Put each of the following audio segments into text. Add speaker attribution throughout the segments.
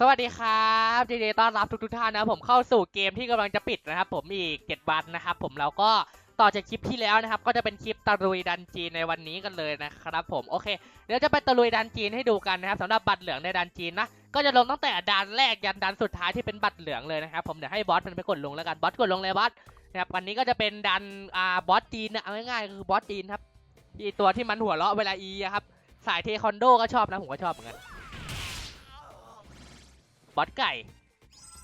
Speaker 1: สวัสดีครับยินดีต้อนรับทุกทุกท่านนะผมเข้าสู่เกมที่กำลังจะปิดนะครับผมอีกเจ็ดวันนะครับผมแล้วก็ต่อจากคลิปที่แล้วนะครับ ก็จะเป็นคลิปตะลุยดันจีนในวันนี้กันเลยนะครับผมโอเคเดี๋ยวจะไปตะลุยดันจีนให้ดูกันนะครับสำหรับบัตรเหลืองในดันจีนนะก็จะลงตั้งแต่ด่านแรกยันด่านสุดท้ายที่เป็นบัตรเหลืองเลยนะครับผมเดี๋ยวให้บอสมันไปกดลงแล้วกันบอสกดลงเลยบอสนะครับวันนี้ก็จะเป็นดันอ่าบอสจีนนะเอาง่ายๆคือบอสจีนครับอีตัวที่มันหัวเราะเวลาอีอะครับสายเทควันโดก็ชอบนะผมก็ชอบเหมือนกัน บอสไก่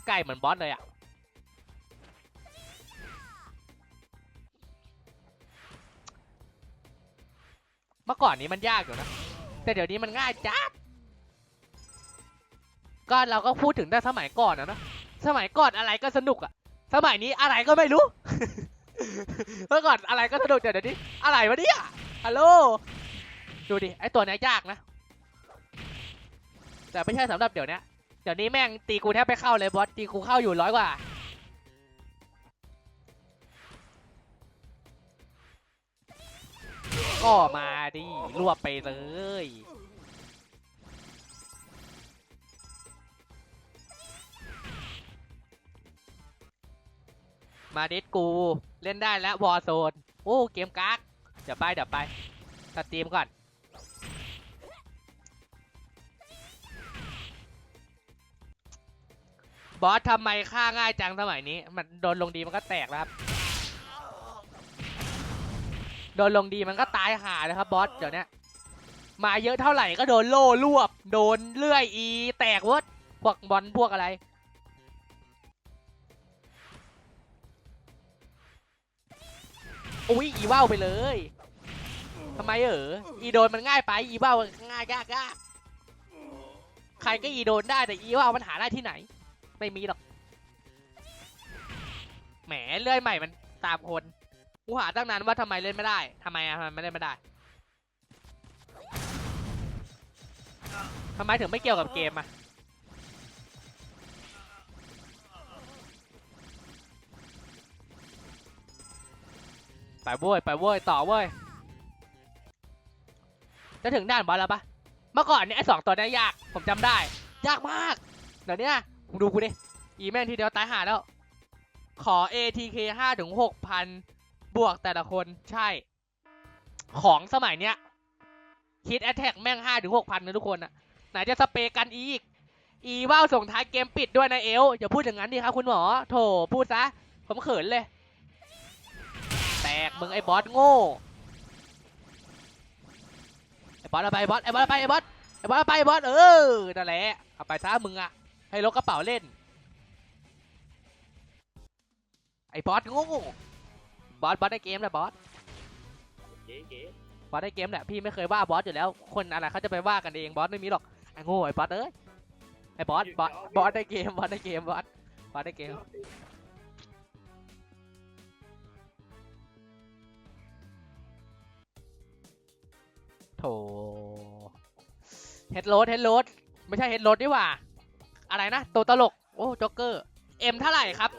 Speaker 1: ไก่เหมือนบอสเลยอะเมื่อก่อนนี้มันยากอยู่นะ แต่เดี๋ยวนี้มันง่ายจัดก็เราก็พูดถึงแต่สมัยก่อนนะนะสมัยก่อนอะไรก็สนุกอะสมัยนี้อะไรก็ไม่รู้ เมื่อก่อนอะไรก็สนุกแต่เดี๋ยวนี้อะไรวะเนี่ยฮัลโหลดูดิไอตัวเนี้ยยากนะ แต่ไม่ใช่สำหรับเดี๋ยวนี้ เดี๋ยวนี้แม่งตีกูแทบไม่เข้าเลยบอสตีกูเข้าอยู่ร้อยกว่า ก็มาดิรวบไปเลยมาดิสกู เล่นได้แล้ววอร์โซน โอ้ เกมกากเดี๋ยวไปเดี๋ยวไปสตรีมก่อน บอสทำไมฆ่าง่ายจังสมัยนี้ มันโดนลงดีมันก็แตกแล้วครับ โดนลงดีมันก็ตายหาเลยครับบอสเดี๋ยวนี้มาเยอะเท่าไหร่ก็โดนโล่รวบ โดนเลื่อยอี แตกวดพวกบอลพวกอะไร อุ้ยอีว่าวไปเลยทำไมเอออีโดนมันง่ายไปอีว่าวง่ายยากยากใครก็อีโดนได้แต่อีว่าวมันหาได้ที่ไหน ไม่มีหรอก แหมเลื่อยใหม่มันตามคน กูหาตั้งนานว่าทำไมเล่นไม่ได้ทำไมอะทำไมไม่เล่นไม่ได้ทำไมถึงไม่เกี่ยวกับเกมอะไปโว้ยไปโว้ยต่อเว้ยจะถึงด่านบอลแล้วปะเมื่อก่อนเนี่ยไอ้สองตัวนี้ยยาก ผมจำได้ ยากมาก เดี๋ยวนี้ มึงดูกูดิ อีแม่งทีเดียวตายหาแล้ว ขอ ATK 5ถึง6,000บวกแต่ละคนใช่ ของสมัยเนี้ย คิดแอ t แทกแม่ง5ถึง6,000นะทุกคนอะไหนจะสเปรย์กันอีก อีว่าวส่งท้ายเกมปิดด้วยนะเอลอย่าพูดอย่างนั้นดิครับคุณหมอ โถพูดซะ ผมเขินเลย แตกมึงไอ้บอสโง่ไอ้บอสเอาไปไอ้บอสไอ้บอสเอาไปไอ้บอสไอ้บอสเอาไปไอ้บอสเออนั่นแหละเอาไปซะมึงอะ ให้ลกกระเป๋าเล่น ไอ้บอสโง่บอสบอสได้เกมแหละบอส
Speaker 2: เก๋เก๋
Speaker 1: บอสได้เกมแหละพี่ไม่เคยว่าบอสอยู่แล้ว คนอะไรเขาจะไปว่ากันเองบอสไม่มีหรอกไอ้โง่ไอ้บอสเอ้ยไอ้บอสบอสบอสได้เกมบอสได้เกมบอสบอสได้เกมโถเฮดโรดเฮดโรดไม่ใช่เฮดโรดนี่หว่า อะไรนะ ตัวตลก โอ้จ็อกเกอร์ เอ็มเท่าไหร่ครับ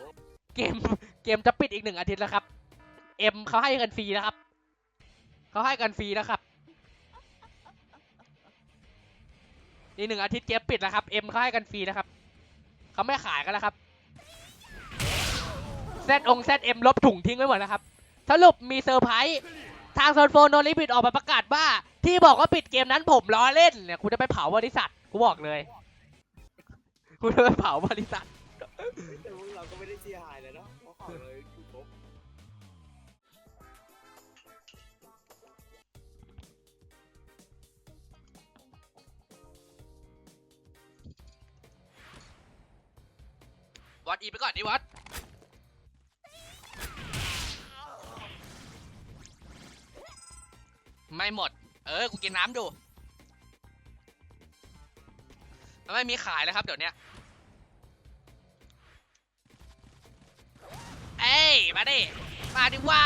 Speaker 1: เกม เกมจะปิดอีกหนึ่งอาทิตย์แล้วครับ เอ็มเขาให้กันฟรีนะครับ เขาให้กันฟรีนะครับ อีกหนึ่งอาทิตย์เกมปิดแล้วครับ เอ็มเขาให้กันฟรีนะครับ เขาไม่ขายกันแล้วครับแซดองแซดเอ็มลบถุงทิ้งไว้หมดแล้วครับ สรุปมีเซอร์ไพรส์ทางโซนโฟนโนลิบิดออกมาประกาศว่า ที่บอกว่าปิดเกมนั้นผมล้อเล่นเนี่ยกูจะไปเผาบริษัทกูบอกเลย กูจะไปเผาบริษัท
Speaker 2: แต่พวกเราก็ไม่ได้เสียหายเลยเนาะเพราะของเลยคือครบ
Speaker 1: วัดอีไปก่อนดิวัด ไม่หมด เออ กูกินน้ำดู มันไม่มีขายแล้วครับเดี๋ยวเนี้ย ยมาดิ มาดิว่า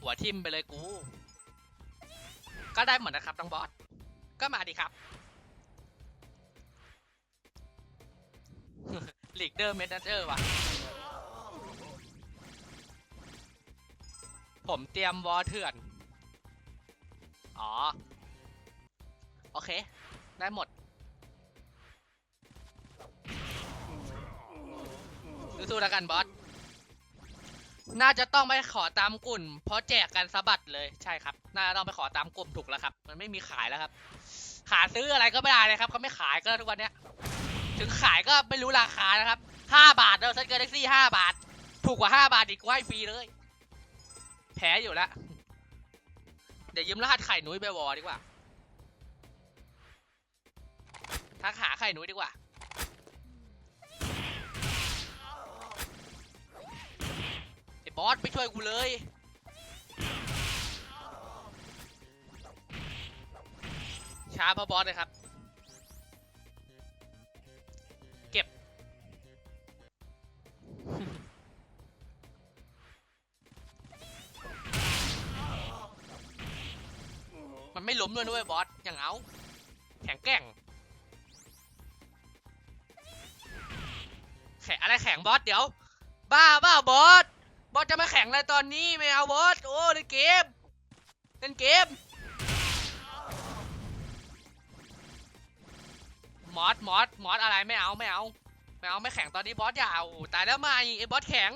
Speaker 1: หัวทิมไปเลยกู ก็ได้เหมือนนะครับน้องบอส ก็มาดิครับลีกเดอร์เมนเจอร์ว่ะ ผมเตรียมวอเถื่อน อ๋อ โอเค ได้หมด สู้ๆแล้วกันบอส น่าจะต้องไปขอตามกลุ่มเพราะแจกกันสะบัดเลยใช่ครับ น่าจะต้องไปขอตามกลุ่มถูกแล้วครับ มันไม่มีขายแล้วครับ หาซื้ออะไรก็ไม่ได้เลยครับเขาไม่ขายก็ทุกวันเนี้ย ถึงขายก็ไม่รู้ราคานะครับห้าบาทเราเซ็ตเกอร์แท็กซี่ห้าบาท ถูกกว่าห้าบาทอีกกูให้ฟรีเลยแพ้อยู่ล้วเดี๋ยวยืมรหัสไข่หนุ้ยไปวอดีกว่าทักหาไข่หนุ้ยดีกว่า ไอ้บอสไม่ช่วยกูเลย ช้าเพราะบอสเลยครับ เก็บ มันไม่ล้มด้วยนะเว้ยบอส อย่างเอา แข็งแกร่ง แข็งอะไรแข็งบอสเดี๋ยว บ้าเปล่าบอส บอสจะมาแข่งอะไรตอนนี้ไม่เอาบอสโอ้เล่นเกมเล่นเกมมอสมอสมอสอะไรไม่เอาไม่เอาไม่เอาไม่แข่งตอนนี้บอสอย่าเอาตายแล้วมาไอ้บอสแข็ง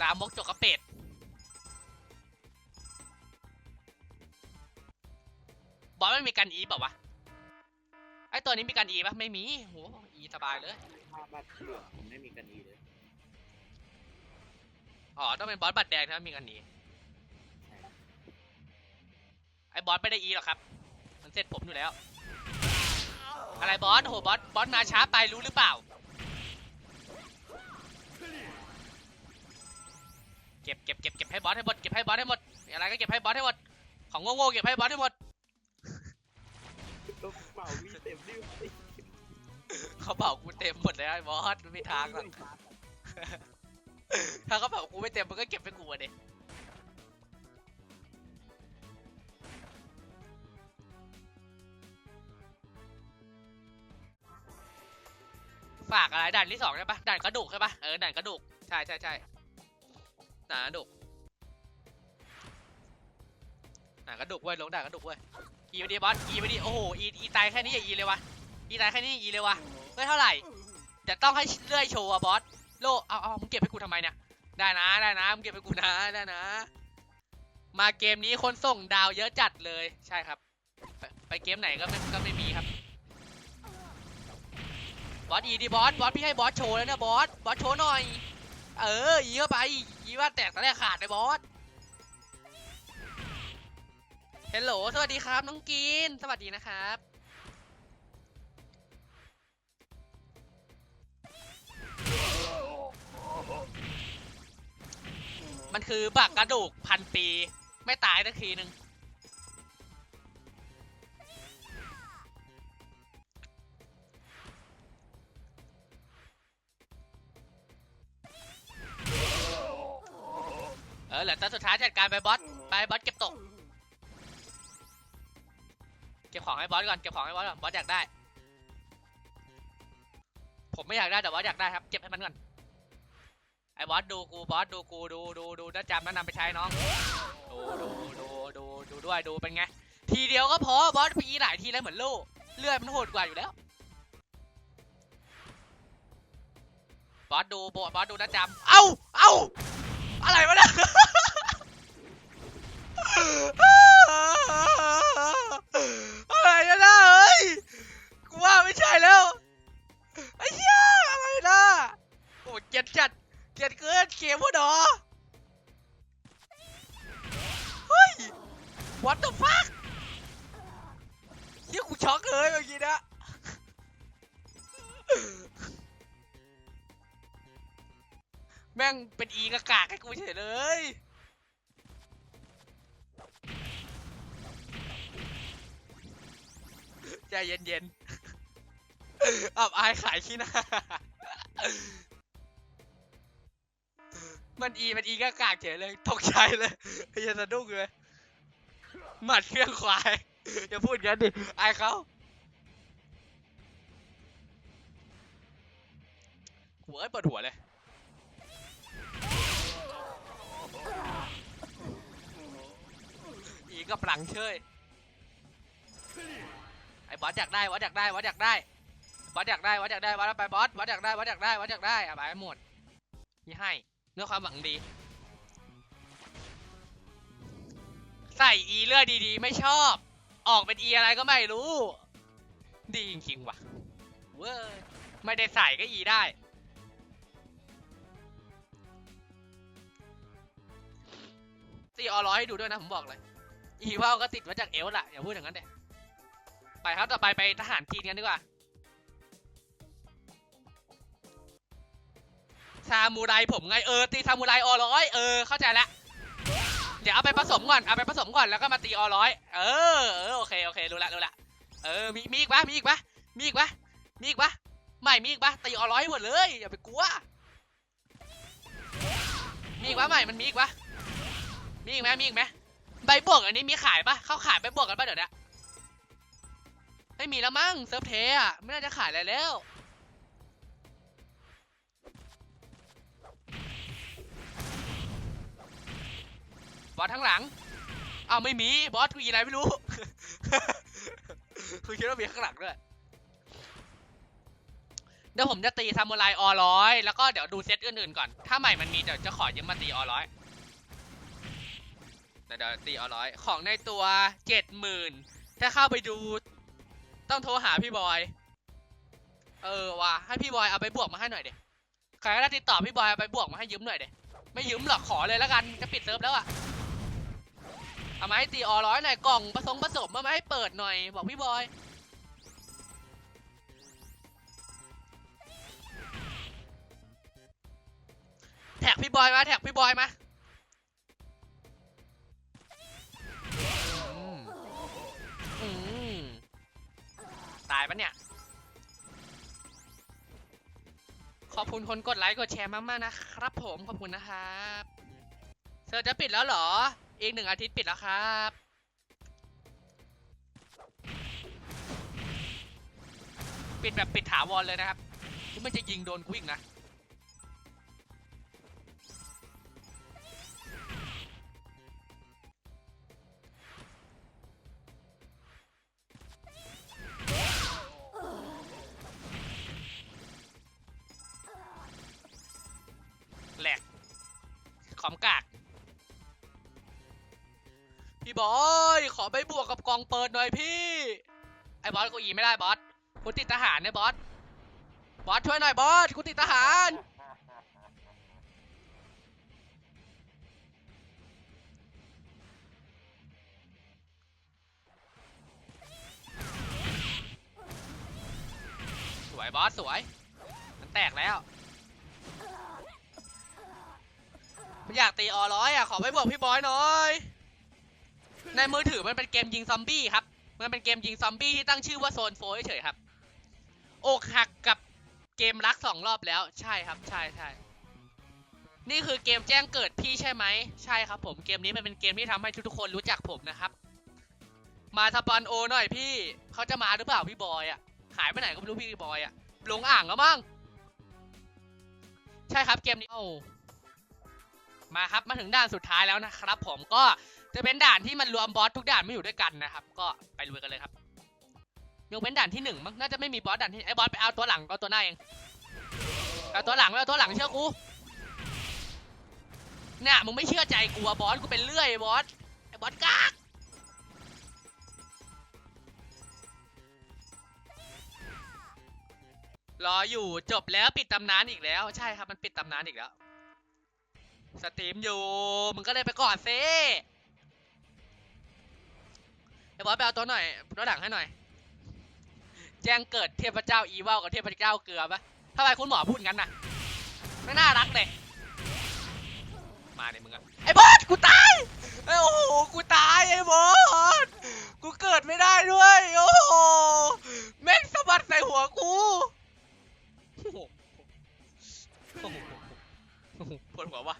Speaker 1: ลามกจกกระเป็ดบอสไม่มีการอีเปล่าวะ ไอตัวนี้มีการอีปะไม่มีโหอีสบายเลย
Speaker 2: ถ้าบัตรเหลืองผมไม่มีกันอีเลย
Speaker 1: อ๋อ ต้องเป็นบอสบัตรแดงถ้ามีการอีไอบอสไม่ได้อีหรอกครับ มันเสร็จผมอยู่แล้ว อะไรบอสโหบอสบอสมาช้าไปรู้หรือเปล่า เก็บเก็บเก็บเก็บให้บอสให้หมดเก็บให้บอสให้หมดอะไรก็เก็บให้บอสให้หมดของโง่ๆเก็บให้บอสให้หมด ต็มหมดเลยไอ้บอสไม่มีทางหรอกถ้าเขาเป่ากูไม่เต็มมันก็เก็บไปกูอะเด็ฝากอะไรด่านที่สองใช่ปะด่านกระดูกใช่ปะเออด่านกระดูกใช่ใช่ใช่ด่านกระดูกด่านกระดูกเว้ยลงด่านกระดูกเว้ยอีไปดิบอสอีไปดิโอ้โหอีอีตายแค่นี้อย่าอีเลยวะอีตายแค่นี้อีเลยวะเฮ้ยเท่าไหร่ จะต้องให้เลื่อยโชว์อะบอส โลเอาเอามึงเก็บให้กูทำไมเนี่ย ได้นะ ได้นะ มึงเก็บไปกูนะ ได้นะ มาเกมนี้คนส่งดาวเยอะจัดเลย ใช่ครับ ไปไปเกมไหนก็ไม่ก็ไม่มีครับ บอสอีดิบอส บอสพี่ให้บอสโชว์แล้วนะบอส บอสโชว์หน่อย เออ อีเข้าไป อีว่าแตกตะแรกขาดเลยบอสเฮลโหล สวัสดีครับ น้องกินสวัสดีนะครับ มันคือบักกระดูกพันปี ไม่ตายสักทีหนึ่งเออเหลือตาสุดท้ายจัดการไปบอสไปบอสเก็บตก เก็บของให้บอสก่อนเก็บของให้บอสก่อนบอสอยากได้ ผมไม่อยากได้แต่บอสอยากได้ครับ เก็บให้มันก่อน ไอ้บอสดูกูบอสดูกูดูดูดูน้าจำแล้วนำไปใช้น้องดูดูดูดูดูด้วยดูเป็นไง ทีเดียวก็พอบอสพีหลายทีแล้วเหมือนลูกเลือดมันโหดกว่าอยู่แล้วบอสดูบอสดูนะจำเอ้าเอ้าอะไรวะเนี่ย กูเฉยเลยใจเย็นๆอับอายขายขี้หน้า มันอีมันอีก็กากเฉยเลย ตกใจเลยอยันสะดุ้งเลย หมัดเครื่องควาย อย่าพูดงั้นดิ อายเขาหัวเอ้ยเปิดหัวเลย ก็ปลังเชยไอ้บอสอยากได้บอสอยากได้บอสอยากได้บอสอยากได้บอสอยากได้บอสไปบอสบอสอยากได้บอสอยากได้บอสอยากได้อาไปให้หมดนี่ให้เนื้อความหวังดี ใส่อีเลือดดีๆ ไม่ชอบ ออกเป็นอีอะไรก็ไม่รู้ ดีจริงๆว่ะเว้ยไม่ได้ใส่ก็อีได้ตีออร้อยให้ดูด้วยนะผมบอกเลย อีวาก็ติดมาจากเอลล่ะอย่าพูดอย่างนั้นเด็ไปครับต่อไปไปทหารจีนกันดีกว่าซามูไรผมไงเออตีซามูไรออร้อยเออเข้าใจแล้วเดี๋ยวเอาไปผสมก่อนเอาไปผสมก่อนแล้วก็มาตีออร้อยเออเออโอเคโอเครู้ละรู้ละเออมีมีอีกปะมีอีกปะมีอีกปะมีอีกปะไม่มีอีกปะตีออร้อยหมดเลยอย่าไปกลัวมีอีกปะใหม่มันมีอีกปะมีอีกไหมมีอีกไหม ใบบวกอันนี้มีขายปะเข้าขายใบบวกกันปะเดี๋ยวนี้ไม่มีแล้วมั้งเซิร์ฟเทอะไม่น่าจะขายอะไรแล้วบอสทั้งหลังเอาวไม่มีบอสกูยีอะไรไม่รู้คือคิดว่ามีข้างหลังด้วยเดี๋ยวผมจะตีซามูไรออร้อยแล้วก็เดี๋ยวดูเซตอื่นๆก่อน ถ้าใหม่มันมีเดี๋ยวจะขอยืมมาตีออร้อย เดี๋ยวเดี๋ยวตีออร้อยของในตัวเจ็ดหมื่นถ้าเข้าไปดู ต้องโทรหาพี่บอย เออว่ะให้พี่บอยเอาไปบวกมาให้หน่อยเด็ใครก็ได้ติดต่อพี่บอยเอาไปบวกมาให้ยืมหน่อยเด็ไม่ยืมหรอกขอเลยแล้วกันจะปิดเซิร์ฟแล้วอะเอามาให้ตีออร้อยหน่อยกล่องผสมผสมมามาให้เปิดหน่อย บอกพี่บอยแท็กพี่บอยมาแท็กพี่บอยมา คนกดไลค์กดแชร์มากๆนะครับผมขอบคุณนะครับเซอจะปิดแล้วเหรอ อีกหนึ่งอาทิตย์ปิดแล้วครับปิดแบบปิดถาวรเลยนะครับ มันจะยิงโดนกูอีกนะ บอย ขอไปบวกกับกองเปิดหน่อยพี่ ไอ้บอสกูอีไม่ได้บอสกูติดทหารเนี่ยบอส บอสช่วยหน่อยบอสกูติดทหาร สวยบอสสวย มันแตกแล้วอยากตีออร้อยอะขอไปบวกพี่บอยหน่อย ในมือถือมันเป็นเกมยิงซอมบี้ครับ มันเป็นเกมยิงซอมบี้ที่ตั้งชื่อว่าโซนโฟเฉยครับ อกหักกับเกมรักสองรอบแล้ว ใช่ครับ ใช่ใช่นี่คือเกมแจ้งเกิดพี่ใช่ไหม ใช่ครับ ผม เกมนี้มันเป็นเกมที่ทำให้ทุกๆคนรู้จักผมนะครับ มาสปอนโอหน่อยพี่ เขาจะมาหรือเปล่าพี่บอยอะ หายไปไหนก็ไม่รู้พี่บอยอะ ลงอ่างแล้วมั้ง ใช่ครับเกมนี้ มาครับ มาถึงด่านสุดท้ายแล้วนะครับ ผมก็ จะเป็นด่านที่มันรวมบอสทุกด่านไม่อยู่ด้วยกันนะครับ ก็ไปลุยกันเลยครับยกเว้นด่านที่หนึ่งมั้งน่าจะไม่มีบอสด่านที่ไอ้บอสไปเอาตัวหลังเอาตัวหน้าเองเอาตัวหลังไม่เอาตัวหลังเชื่อกูเนี่ยมึงไม่เชื่อใจกูอะบอสกูเป็นเลื่อยบอสไอ้บอสกากรออยู่จบแล้วปิดตำนานอีกแล้วใช่ครับมันปิดตำนานอีกแล้ว สตรีมอยู่มึงก็เลยไปก่อนซิ บอสไปเอาตัวหน่อยตัวหลังให้หน่อย แจ้งเกิดเทพเจ้าอีวากับเทพเจ้าเกลือปะทำไมคุณหมอพูดงั้นน่ะ ไม่น่ารักเลย มาเนี่ยมึงอะไอ้บอสกูตายไอ้โอ้โหกูตายไอ้บอสกูเกิดไม่ได้ด้วย โอ้โหแม่งสะบัดใส่หัวกูโอ้โหโอ้โหโอ้โหปวดหัววะ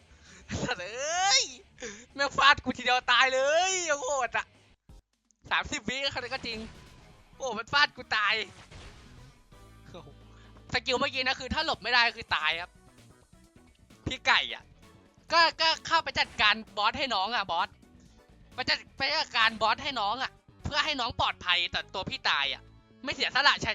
Speaker 1: สัตว์เอ้ยแม่งฟาดกูทีเดียวตายเลยโอ้โหดอะ สามสิบวิก็ก็จริง โอ้ มันฟาดกูตาย สกิลเมื่อกี้นะคือ ถ้าหลบไม่ได้คือตายครับ พี่ไก่อะ ก็ก็เข้าไปจัดการบอสให้น้องอะบอสไปจัดไปจัดการบอสให้น้องอะ เพื่อให้น้องปลอดภัยแต่ตัวพี่ตายอะ ไม่เสียสละใช่